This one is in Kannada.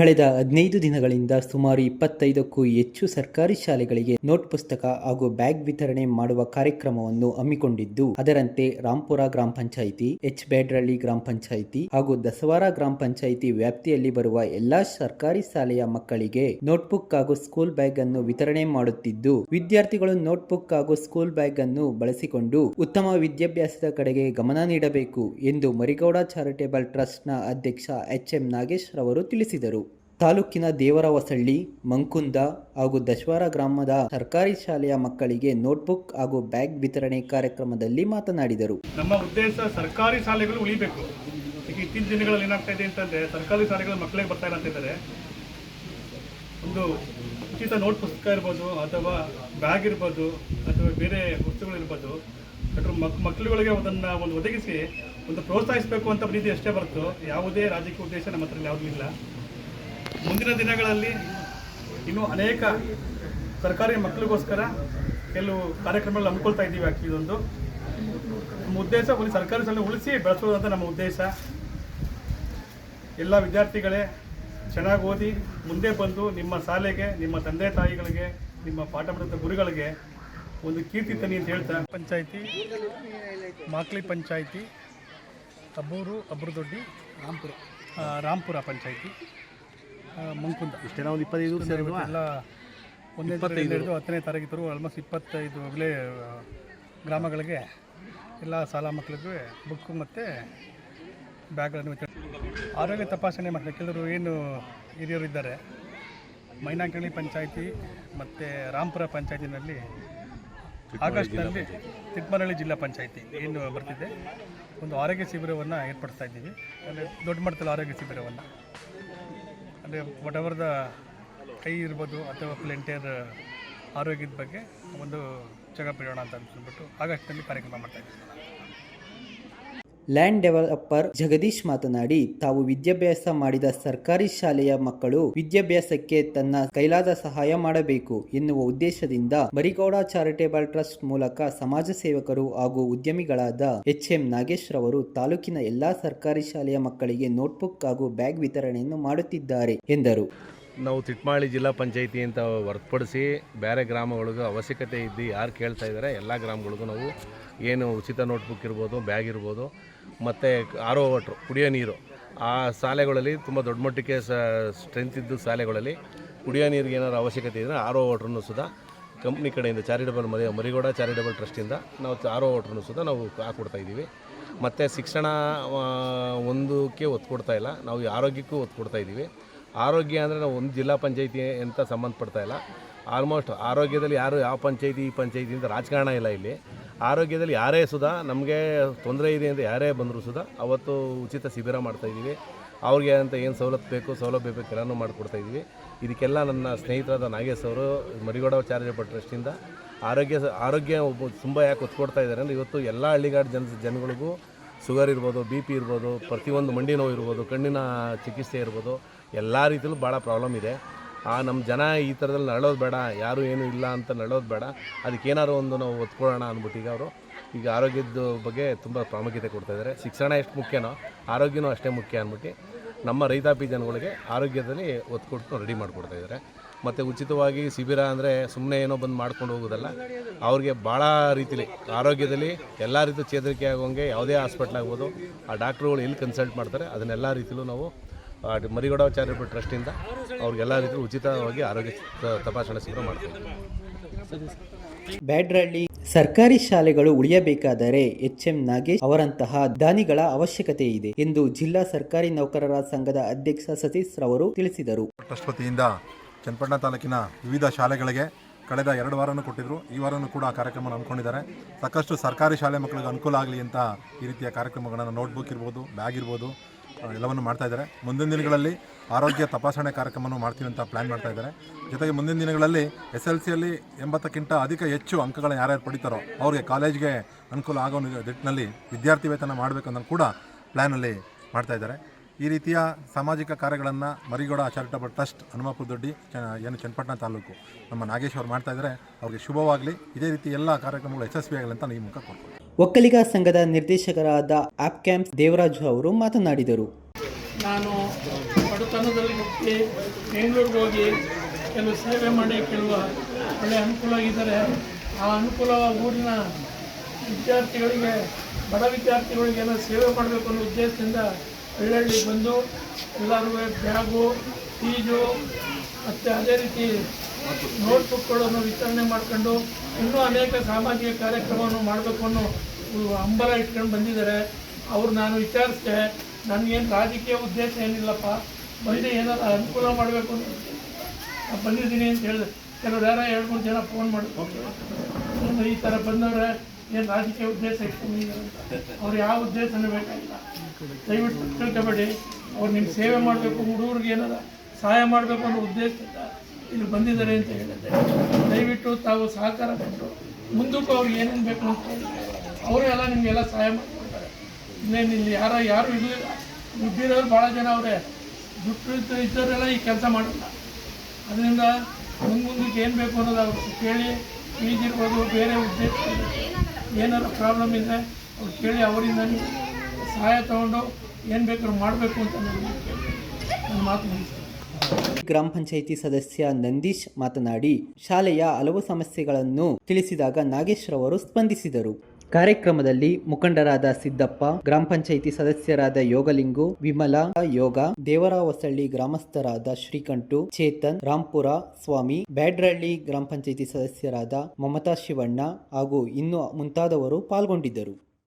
ಕಳೆದ ಹದಿನೈದು ದಿನಗಳಿಂದ ಸುಮಾರು ಇಪ್ಪತ್ತೈದಕ್ಕೂ ಹೆಚ್ಚು ಸರ್ಕಾರಿ ಶಾಲೆಗಳಿಗೆ ನೋಟ್ ಪುಸ್ತಕ ಹಾಗೂ ಬ್ಯಾಗ್ ವಿತರಣೆ ಮಾಡುವ ಕಾರ್ಯಕ್ರಮವನ್ನು ಹಮ್ಮಿಕೊಂಡಿದ್ದು, ಅದರಂತೆ ರಾಂಪುರ ಗ್ರಾಮ ಪಂಚಾಯಿತಿ ಎಚ್ ಬೇಡ್ರಳ್ಳಿ ಗ್ರಾಮ ಪಂಚಾಯಿತಿ ಹಾಗೂ ದಸವಾರ ಗ್ರಾಮ ಪಂಚಾಯಿತಿ ವ್ಯಾಪ್ತಿಯಲ್ಲಿ ಬರುವ ಎಲ್ಲಾ ಸರ್ಕಾರಿ ಶಾಲೆಯ ಮಕ್ಕಳಿಗೆ ನೋಟ್ಬುಕ್ ಹಾಗೂ ಸ್ಕೂಲ್ ಬ್ಯಾಗ್ ಅನ್ನು ವಿತರಣೆ ಮಾಡುತ್ತಿದ್ದು, ವಿದ್ಯಾರ್ಥಿಗಳು ನೋಟ್ಬುಕ್ ಹಾಗೂ ಸ್ಕೂಲ್ ಬ್ಯಾಗ್ ಅನ್ನು ಬಳಸಿಕೊಂಡು ಉತ್ತಮ ವಿದ್ಯಾಭ್ಯಾಸದ ಕಡೆಗೆ ಗಮನ ನೀಡಬೇಕು ಎಂದು ಮರಿಗೌಡ ಚಾರಿಟೇಬಲ್ ಟ್ರಸ್ಟ್ನ ಅಧ್ಯಕ್ಷ ಎಚ್ ಎಂ ನಾಗೇಶ್ ರವರು ತಿಳಿಸಿದರು. ತಾಲೂಕಿನ ದೇವರವಸಳ್ಳಿ, ಮಂಕುಂದ ಹಾಗೂ ದಶವಾರ ಗ್ರಾಮದ ಸರ್ಕಾರಿ ಶಾಲೆಯ ಮಕ್ಕಳಿಗೆ ನೋಟ್ಬುಕ್ ಹಾಗೂ ಬ್ಯಾಗ್ ವಿತರಣೆ ಕಾರ್ಯಕ್ರಮದಲ್ಲಿ ಮಾತನಾಡಿದರು. ನಮ್ಮ ಉದ್ದೇಶ ಸರ್ಕಾರಿ ಶಾಲೆಗಳು ಉಳಿಬೇಕು. ಈಗ ಇತ್ತೀಚಿನ ದಿನಗಳಲ್ಲಿ ಏನಾಗ್ತಾ ಇದೆ ಅಂತಂದ್ರೆ ಸರ್ಕಾರಿ ಶಾಲೆಗಳು ಮಕ್ಕಳಿಗೆ ಬರ್ತಾ ಇಲ್ಲ ಅಂತಿದ್ದಾರೆ ಒಂದು ಉಚಿತ ನೋಟ್ ಪುಸ್ತಕ ಇರ್ಬೋದು ಅಥವಾ ಬ್ಯಾಗ್ ಇರ್ಬೋದು ಅಥವಾ ಬೇರೆ ವಸ್ತುಗಳು ಇರ್ಬೋದು. ಅದ್ರ ಮಕ್, ಮಕ್ಕಳುಗಳಿಗೆ ಅದನ್ನ ಒಂದು ಒದಗಿಸಿ ಒಂದು ಪ್ರೋತ್ಸಾಹಿಸಬೇಕು ಅಂತ ರೀತಿ ಅಷ್ಟೇ ಬರ್ತು ಯಾವುದೇ ರಾಜಕೀಯ ಉದ್ದೇಶ ನಮ್ಮ ಹತ್ರ ಯಾವುದೂ ಇಲ್ಲ. ಮುಂದಿನ ದಿನಗಳಲ್ಲಿ ಇನ್ನೂ ಅನೇಕ ಸರ್ಕಾರಿ ಮಕ್ಕಳಿಗೋಸ್ಕರ ಕೆಲವು ಕಾರ್ಯಕ್ರಮಗಳು ಹಮ್ಮಿಕೊಳ್ತಾ ಇದ್ದೀವಿ ಆಕೆ ಇದೊಂದು. ನಮ್ಮ ಉದ್ದೇಶ ಒಂದು ಸರ್ಕಾರಿ ಶಾಲೆ ಉಳಿಸಿ ಬೆಳೆಸೋದಂತ ನಮ್ಮ ಉದ್ದೇಶ. ಎಲ್ಲ ವಿದ್ಯಾರ್ಥಿಗಳೇ ಚೆನ್ನಾಗಿ ಓದಿ ಮುಂದೆ ಬಂದು ನಿಮ್ಮ ಶಾಲೆಗೆ, ನಿಮ್ಮ ತಂದೆ ತಾಯಿಗಳಿಗೆ, ನಿಮ್ಮ ಪಾಠ ಮಾಡಿದ ಗುರುಗಳಿಗೆ ಒಂದು ಕೀರ್ತಿ ತನಿ ಅಂತ ಹೇಳ್ತಾ ಪಂಚಾಯಿತಿ, ಮಾಕ್ಲಿ ಪಂಚಾಯಿತಿ ಅಬ್ಬೂರು ಅಬ್ರದೊಡ್ಡಿ ರಾಂಪುರ ರಾಂಪುರ ಪಂಚಾಯಿತಿ. ಮಂಕುಂದ. ಇಷ್ಟೇ ಒಂದು ಇಪ್ಪತ್ತೈದು ಸೇರಿದ್ವಾ ಎಲ್ಲ ಒಂದೇ ಇಪ್ಪತ್ತೈದು. ಹತ್ತನೇ ತಾರೀಕಿದ್ರು ಆಲ್ಮೋಸ್ಟ್ ಇಪ್ಪತ್ತೈದು ಆಗಲೇ ಗ್ರಾಮಗಳಿಗೆ ಎಲ್ಲ ಸಾಲ ಮಕ್ಕಳಿಗೂ ಬುಕ್ಕು ಮತ್ತು ಬ್ಯಾಗ್ಗಳನ್ನು ಆರೋಗ್ಯ ತಪಾಸಣೆ ಮಾಡ್ತಾರೆ. ಕೆಲವರು ಏನು ಹಿರಿಯರು ಇದ್ದಾರೆ ಮೈನಾಕಳ್ಳಿ ಪಂಚಾಯಿತಿ ಮತ್ತು ರಾಮ್ಪುರ ಪಂಚಾಯತಿನಲ್ಲಿ ಆಗಸ್ಟ್ನಲ್ಲಿ ತಿಪ್ಪನಹಳ್ಳಿ ಜಿಲ್ಲಾ ಪಂಚಾಯಿತಿ ಏನು ಬರ್ತಿದೆ ಒಂದು ಆರೋಗ್ಯ ಶಿಬಿರವನ್ನು ಏರ್ಪಡಿಸ್ತಾ ಇದ್ದೀವಿ. ಅಂದರೆ ದೊಡ್ಡ ಮಟ್ಟದಲ್ಲಿ ಆರೋಗ್ಯ ಶಿಬಿರವನ್ನು. ಅಂದರೆ ವಾಟ್ ಎವರ್ ದ ಕೈ ಇರ್ಬೋದು ಅಥವಾ ಪ್ಲೆಂಟಿಯರ್ ಆರೋಗ್ಯದ ಬಗ್ಗೆ ಒಂದು ಚೆಕಪ್ ಇಡೋಣ ಅಂತ ಅಂದ್ಬಿಟ್ಟು ಆಗಸ್ಟ್ನಲ್ಲಿ ಕಾರ್ಯಕ್ರಮ ಮಾಡ್ತಾ ಇದ್ದೀವಿ. ಲ್ಯಾಂಡ್ ಡೆವಲಪರ್ ಜಗದೀಶ್ ಮಾತನಾಡಿ, ತಾವು ವಿದ್ಯಾಭ್ಯಾಸ ಮಾಡಿದ ಸರ್ಕಾರಿ ಶಾಲೆಯ ಮಕ್ಕಳು ವಿದ್ಯಾಭ್ಯಾಸಕ್ಕೆ ತನ್ನ ಕೈಲಾದ ಸಹಾಯ ಮಾಡಬೇಕು ಎನ್ನುವ ಉದ್ದೇಶದಿಂದ ಬರಿಗೌಡ ಚಾರಿಟೇಬಲ್ ಟ್ರಸ್ಟ್ ಮೂಲಕ ಸಮಾಜ ಸೇವಕರು ಹಾಗೂ ಉದ್ಯಮಿಗಳಾದ ಎಚ್ ಎಂ ನಾಗೇಶ್ ರವರು ತಾಲೂಕಿನ ಎಲ್ಲಾ ಸರ್ಕಾರಿ ಶಾಲೆಯ ಮಕ್ಕಳಿಗೆ ನೋಟ್ಬುಕ್ ಹಾಗೂ ಬ್ಯಾಗ್ ವಿತರಣೆಯನ್ನು ಮಾಡುತ್ತಿದ್ದಾರೆ ಎಂದರು. ನಾವು ತಿಟ್ಮಾಳಿ ಜಿಲ್ಲಾ ಪಂಚಾಯಿತಿ ಅಂತ ಹೊರತುಪಡಿಸಿ ಬೇರೆ ಗ್ರಾಮಗಳಿಗೂ ಅವಶ್ಯಕತೆ ಇದ್ದು ಯಾರು ಕೇಳ್ತಾ ಇದ್ದಾರೆ, ಎಲ್ಲ ಗ್ರಾಮಗಳಿಗೂ ನಾವು ಏನು ಉಚಿತ ನೋಟ್ಬುಕ್ ಇರ್ಬೋದು, ಬ್ಯಾಗ್ ಇರ್ಬೋದು ಮತ್ತು ಆರ್ ವಾಟ್ರು, ಕುಡಿಯೋ ನೀರು. ಆ ಶಾಲೆಗಳಲ್ಲಿ ತುಂಬ ದೊಡ್ಡ ಮಟ್ಟಕ್ಕೆ ಸ್ಟ್ರೆಂತ್ ಇದ್ದು ಶಾಲೆಗಳಲ್ಲಿ ಕುಡಿಯೋ ನೀರಿಗೆ ಏನಾದ್ರು ಅವಶ್ಯಕತೆ ಇದ್ದರೆ ಆರ್ ವಾಟ್ರನ್ನು ಸುದ ಕಂಪ್ನಿ ಕಡೆಯಿಂದ ಚಾರಿಟಬಲ್ ಮರಿ ಮರಿಗೌಡ ಚಾರಿಟಬಲ್ ಟ್ರಸ್ಟಿಂದ ನಾವು ಆರ್ ಓ ವಾಟ್ರನ್ನು ಸುದ ನಾವು ಹಾಕ್ಕೊಡ್ತಾ ಇದ್ದೀವಿ. ಮತ್ತು ಶಿಕ್ಷಣ ಒಂದಕ್ಕೆ ಒತ್ತು ಕೊಡ್ತಾ ಇಲ್ಲ. ನಾವು ಆರೋಗ್ಯಕ್ಕೂ ಒತ್ತು ಕೊಡ್ತಾ ಇದ್ದೀವಿ. ಆರೋಗ್ಯ ಅಂದರೆ ನಾವು ಒಂದು ಜಿಲ್ಲಾ ಪಂಚಾಯಿತಿ ಅಂತ ಸಂಬಂಧಪಡ್ತಾ ಇಲ್ಲ. ಆಲ್ಮೋಸ್ಟ್ ಆರೋಗ್ಯದಲ್ಲಿ ಯಾರು ಯಾವ ಪಂಚಾಯಿತಿ, ಈ ಪಂಚಾಯಿತಿ ಅಂತ ರಾಜಕಾರಣ ಇಲ್ಲ ಇಲ್ಲಿ. ಆರೋಗ್ಯದಲ್ಲಿ ಯಾರೇ ಸುಧಾ, ನಮಗೆ ತೊಂದರೆ ಇದೆ ಅಂತ ಯಾರೇ ಬಂದರೂ ಸುಧಾ, ಅವತ್ತು ಉಚಿತ ಶಿಬಿರ ಮಾಡ್ತಾಯಿದ್ದೀವಿ ಅವ್ರಿಗೆ ಅಂತ ಏನು ಸವಲತ್ತು ಬೇಕು, ಸೌಲಭ್ಯ ಬೇಕು ಎಲ್ಲನೂ ಮಾಡಿಕೊಡ್ತಾ ಇದ್ದೀವಿ. ಇದಕ್ಕೆಲ್ಲ ನನ್ನ ಸ್ನೇಹಿತರಾದ ನಾಗೇಶ್ ಅವರು ಮರಿಗೌಡ ಚಾರಿಟಬಲ್ ಟ್ರಸ್ಟಿಂದ ಆರೋಗ್ಯ ಆರೋಗ್ಯ ತುಂಬ ಯಾಕೆ ಒತ್ತು ಕೊಡ್ತಾ ಇದ್ದಾರೆ ಅಂದರೆ ಇವತ್ತು ಎಲ್ಲ ಹಳ್ಳಿಗಾಡು ಜನ, ಜನಗಳಿಗೂ ಶುಗರ್ ಇರ್ಬೋದು, ಬಿ ಪಿ ಇರ್ಬೋದು, ಪ್ರತಿಯೊಂದು ಮಂಡಿ ನೋವು ಇರ್ಬೋದು, ಕಣ್ಣಿನ ಚಿಕಿತ್ಸೆ ಇರ್ಬೋದು, ಎಲ್ಲ ರೀತಿಯಲ್ಲೂ ಭಾಳ ಪ್ರಾಬ್ಲಮ್ ಇದೆ. ಆ ನಮ್ಮ ಜನ ಈ ಥರದಲ್ಲಿ ನರಳೋದು ಬೇಡ, ಯಾರು ಏನೂ ಇಲ್ಲ ಅಂತ ನರಳೋದು ಬೇಡ. ಅದಕ್ಕೆ ಏನಾದ್ರು ಒಂದು ನಾವು ಒತ್ಕೊಳ್ಳೋಣ ಅಂದ್ಬಿಟ್ಟು ಈಗ ಅವರು. ಈಗ ಆರೋಗ್ಯದ ಬಗ್ಗೆ ತುಂಬ ಪ್ರಾಮುಖ್ಯತೆ ಕೊಡ್ತಾ ಇದ್ದಾರೆ ಶಿಕ್ಷಣ ಎಷ್ಟು ಮುಖ್ಯನೋ, ಆರೋಗ್ಯನೂ ಅಷ್ಟೇ ಮುಖ್ಯ ಅಂದ್ಬಿಟ್ಟು ನಮ್ಮ ರೈತಾಪಿ ಜನಗಳಿಗೆ ಆರೋಗ್ಯದಲ್ಲಿ ಒತ್ತು ರೆಡಿ ಮಾಡಿಕೊಡ್ತಾ ಇದ್ದಾರೆ ಮತ್ತು ಉಚಿತವಾಗಿ ಶಿಬಿರ ಅಂದರೆ ಸುಮ್ಮನೆ ಏನೋ ಬಂದು ಮಾಡ್ಕೊಂಡು ಹೋಗೋದಲ್ಲ, ಅವ್ರಿಗೆ ಭಾಳ ರೀತಿಲಿ ಆರೋಗ್ಯದಲ್ಲಿ ಎಲ್ಲ ರೀತಿ ಚೇತರಿಕೆ ಆಗೋಂಗೆ ಯಾವುದೇ ಹಾಸ್ಪಿಟ್ಲ್ ಆಗ್ಬೋದು, ಆ ಡಾಕ್ಟ್ರುಗಳು ಎಲ್ಲಿ ಕನ್ಸಲ್ಟ್ ಮಾಡ್ತಾರೆ, ಅದನ್ನೆಲ್ಲ ರೀತಿಲೂ ನಾವು ಮರಿಗೌಡ ಚಾರಿಟಬಲ್ ಟ್ರಸ್ಟಿಂದ ಅವ್ರಿಗೆಲ್ಲ ರೀತಿಯಲ್ಲಿ ಉಚಿತವಾಗಿ ಆರೋಗ್ಯ ತಪಾಸಣೆ ಶಿಬಿರ ಮಾಡ್ತೀವಿ ಬ್ಯಾಡ್ರಳ್ಳಿ ಸರ್ಕಾರಿ ಶಾಲೆಗಳು ಉಳಿಯಬೇಕಾದರೆ ಎಚ್ ಎಂ ನಾಗೇಶ್ ಅವರಂತಹ ದಾನಿಗಳ ಅವಶ್ಯಕತೆ ಇದೆ ಎಂದು ಜಿಲ್ಲಾ ಸರ್ಕಾರಿ ನೌಕರರ ಸಂಘದ ಅಧ್ಯಕ್ಷ ಸತೀಶ್ ರವರು ತಿಳಿಸಿದರು. ಟ್ರಸ್ಟ್ ವತಿಯಿಂದ ಚನ್ನಪಟ್ಟಣ ತಾಲೂಕಿನ ವಿವಿಧ ಶಾಲೆಗಳಿಗೆ ಕಳೆದ ಎರಡು ವಾರನೂ ಕೊಟ್ಟಿದ್ರು. ಈ ವಾರನೂ ಕೂಡ ಆ ಕಾರ್ಯಕ್ರಮ ಹಮ್ಮಿಕೊಂಡಿದ್ದಾರೆ. ಸಾಕಷ್ಟು ಸರ್ಕಾರಿ ಶಾಲೆ ಮಕ್ಕಳಿಗೆ ಅನುಕೂಲ ಆಗಲಿ ಅಂತ ಈ ರೀತಿಯ ಕಾರ್ಯಕ್ರಮಗಳನ್ನು ನೋಟ್ಬುಕ್ ಇರ್ಬೋದು ಬ್ಯಾಗ್ ಇರ್ಬೋದು ಎಲ್ಲವನ್ನು ಮಾಡ್ತಾ ಇದ್ದಾರೆ. ಮುಂದಿನ ದಿನಗಳಲ್ಲಿ ಆರೋಗ್ಯ ತಪಾಸಣೆ ಕಾರ್ಯಕ್ರಮವನ್ನು ಮಾಡ್ತೀವಿ ಅಂತ ಪ್ಲ್ಯಾನ್ ಮಾಡ್ತಾ ಇದ್ದಾರೆ. ಜೊತೆಗೆ ಮುಂದಿನ ದಿನಗಳಲ್ಲಿ ಎಸ್ ಎಲ್ ಸಿಯಲ್ಲಿ ಎಂಬತ್ತಕ್ಕಿಂತ ಅಧಿಕ ಹೆಚ್ಚು ಅಂಕಗಳನ್ನ ಯಾರ್ಯಾರು ಪಡಿತಾರೋ ಅವ್ರಿಗೆ ಕಾಲೇಜ್ಗೆ ಅನುಕೂಲ ಆಗೋ ನಿಟ್ಟಿನಲ್ಲಿ ವಿದ್ಯಾರ್ಥಿ ವೇತನ ಮಾಡಬೇಕನ್ನೋದು ಕೂಡ ಪ್ಲ್ಯಾನಲ್ಲಿ ಮಾಡ್ತಾ ಇದ್ದಾರೆ. ಈ ರೀತಿಯ ಸಾಮಾಜಿಕ ಕಾರ್ಯಗಳನ್ನು ಮರಿಗೌಡ ಚಾರಿಟಬಲ್ ಟ್ರಸ್ಟ್, ಹನುಮಪುರ ದೊಡ್ಡಿ, ಚ, ಏನು ಚನ್ನಪಟ್ಟಣ ತಾಲೂಕು ನಮ್ಮ ನಾಗೇಶ್ ಅವರು ಮಾಡ್ತಾ ಇದ್ದಾರೆ. ಅವ್ರಿಗೆ ಶುಭವಾಗಲಿ. ಇದೇ ರೀತಿ ಎಲ್ಲ ಕಾರ್ಯಕ್ರಮಗಳು ಯಶಸ್ವಿಯಾಗಲಿ ಅಂತ ಈ ಮುಖ ಕೊಡ್ತೀನಿ ಒಕ್ಕಲಿಗ ಸಂಘದ ನಿರ್ದೇಶಕರಾದ ಆಪ್ ಕ್ಯಾಂಪ್ ದೇವರಾಜು ಅವರು ಮಾತನಾಡಿದರು. ನಾನು ಬಡತನದಲ್ಲಿ ಹುಟ್ಟಿ ಬೆಂಗಳೂರಿಗೆ ಹೋಗಿ ಕೆಲವು ಸೇವೆ ಮಾಡಿ ಕೆಲವು ಒಳ್ಳೆ ಅನುಕೂಲ ಆಗಿದ್ದಾರೆ ಆ ಅನುಕೂಲ ಊರಿನ ವಿದ್ಯಾರ್ಥಿಗಳಿಗೆ, ಬಡ ವಿದ್ಯಾರ್ಥಿಗಳಿಗೆಲ್ಲ ಸೇವೆ ಮಾಡಬೇಕು ಅನ್ನೋ ಉದ್ದೇಶದಿಂದ ಹಳ್ಳಿಗೆ ಬಂದು ಎಲ್ಲರಿಗೂ ಬ್ಯಾಗು ಫೀಜು ಮತ್ತು ಅದೇ ರೀತಿ ನೋಟ್ಬುಕ್ಗಳನ್ನು ವಿತರಣೆ ಮಾಡ್ಕೊಂಡು ಇನ್ನೂ ಅನೇಕ ಸಾಮಾಜಿಕ ಕಾರ್ಯಕ್ರಮವನ್ನು ಮಾಡಬೇಕು ಅನ್ನೋ ಹಂಬಲ ಇಟ್ಕೊಂಡು ಬಂದಿದ್ದಾರೆ. ಅವ್ರು ನಾನು ವಿಚಾರಿಸಿದೆ, ನನಗೇನು ರಾಜಕೀಯ ಉದ್ದೇಶ ಏನಿಲ್ಲಪ್ಪ, ಬಂದು ಏನಾರು ಅನುಕೂಲ ಮಾಡಬೇಕು ಅಂತ ಬಂದಿದ್ದೀನಿ ಅಂತ ಹೇಳಿದೆ. ಕೆಲವ್ರು ಯಾರೋ ಎರಡು ಮೂರು ಜನ ಫೋನ್ ಮಾಡಿದ್ರು. ಈ ಥರ ಬಂದವ್ರೆ, ಏನು ರಾಜಕೀಯ ಉದ್ದೇಶ ಇಟ್ಕೊಂಡಿದ್ದಾರೆ ಅವ್ರು ಯಾವ ಉದ್ದೇಶನೂ ಬೇಕಾಗಿಲ್ಲ. ದಯವಿಟ್ಟು ತಿಳ್ಕೊಬೇಡಿ. ಅವ್ರು ನಿಮ್ಮ ಸೇವೆ ಮಾಡಬೇಕು, ಹುಡುಗರಿಗೆ ಏನಾರ ಸಹಾಯ ಮಾಡಬೇಕು ಅನ್ನೋ ಉದ್ದೇಶದಿಂದ ಇಲ್ಲಿ ಬಂದಿದ್ದಾರೆ ಅಂತ ಹೇಳಿದ್ದೆ. ದಯವಿಟ್ಟು ತಾವು ಸಹಕಾರ ಕೊಟ್ಟು, ಮುಂದಕ್ಕೂ ಅವ್ರಿಗೆ ಏನೇನು ಬೇಕು ಅಂತ ಅವರು ಎಲ್ಲ ನಿಮಗೆಲ್ಲ ಸಹಾಯ ಮಾಡಿಕೊಡ್ತಾರೆ ಇನ್ನೇನು ಇಲ್ಲಿ ಯಾರ ಯಾರು ಇರಲಿಲ್ಲ ದುಡ್ಡಿರೋರು ಭಾಳ ಜನ ಅವರೇ. ದುಡ್ಡು ಇದ್ದು ಇದ್ದವರೆಲ್ಲ ಈ ಕೆಲಸ ಮಾಡಿಲ್ಲ. ಅದರಿಂದ ಮುಂದೆ ಮುಂದಕ್ಕೆ ಏನು ಬೇಕು ಅನ್ನೋದು ಅವ್ರು ಕೇಳಿ ಫೀಸ್ ಬೇರೆ ಉದ್ದೇಶ ಏನಾರು ಪ್ರಾಬ್ಲಮ್ ಇದ್ದರೆ ಅವ್ರು ಕೇಳಿ ಅವರಿಂದ ಸಹಾಯ ತೊಗೊಂಡು ಏನು ಬೇಕಾದ್ರೂ ಮಾಡಬೇಕು ಅಂತ ನಾನು ನನ್ನ ಮಾತು ಮುಗಿಸ್ತೀನಿ. ಗ್ರಾಮ ಪಂಚಾಯಿತಿ ಸದಸ್ಯ ನಂದೀಶ್ ಮಾತನಾಡಿ, ಶಾಲೆಯ ಹಲವು ಸಮಸ್ಯೆಗಳನ್ನು ತಿಳಿಸಿದಾಗ ನಾಗೇಶ್ ರವರು ಸ್ಪಂದಿಸಿದರು. ಕಾರ್ಯಕ್ರಮದಲ್ಲಿ ಮುಖಂಡರಾದ ಸಿದ್ದಪ್ಪ, ಗ್ರಾಮ ಪಂಚಾಯಿತಿ ಸದಸ್ಯರಾದ ಯೋಗಲಿಂಗು, ವಿಮಲಾ, ಯೋಗ, ದೇವರಾವಸಳ್ಳಿ ಗ್ರಾಮಸ್ಥರಾದ ಶ್ರೀಕಂಠು, ಚೇತನ್, ರಾಂಪುರ, ಸ್ವಾಮಿ ಬ್ಯಾಡ್ರಳ್ಳಿ ಗ್ರಾಮ ಪಂಚಾಯಿತಿ ಸದಸ್ಯರಾದ ಮಮತಾ ಶಿವಣ್ಣ ಹಾಗೂ ಇನ್ನು ಮುಂತಾದವರು ಪಾಲ್ಗೊಂಡಿದ್ದರು.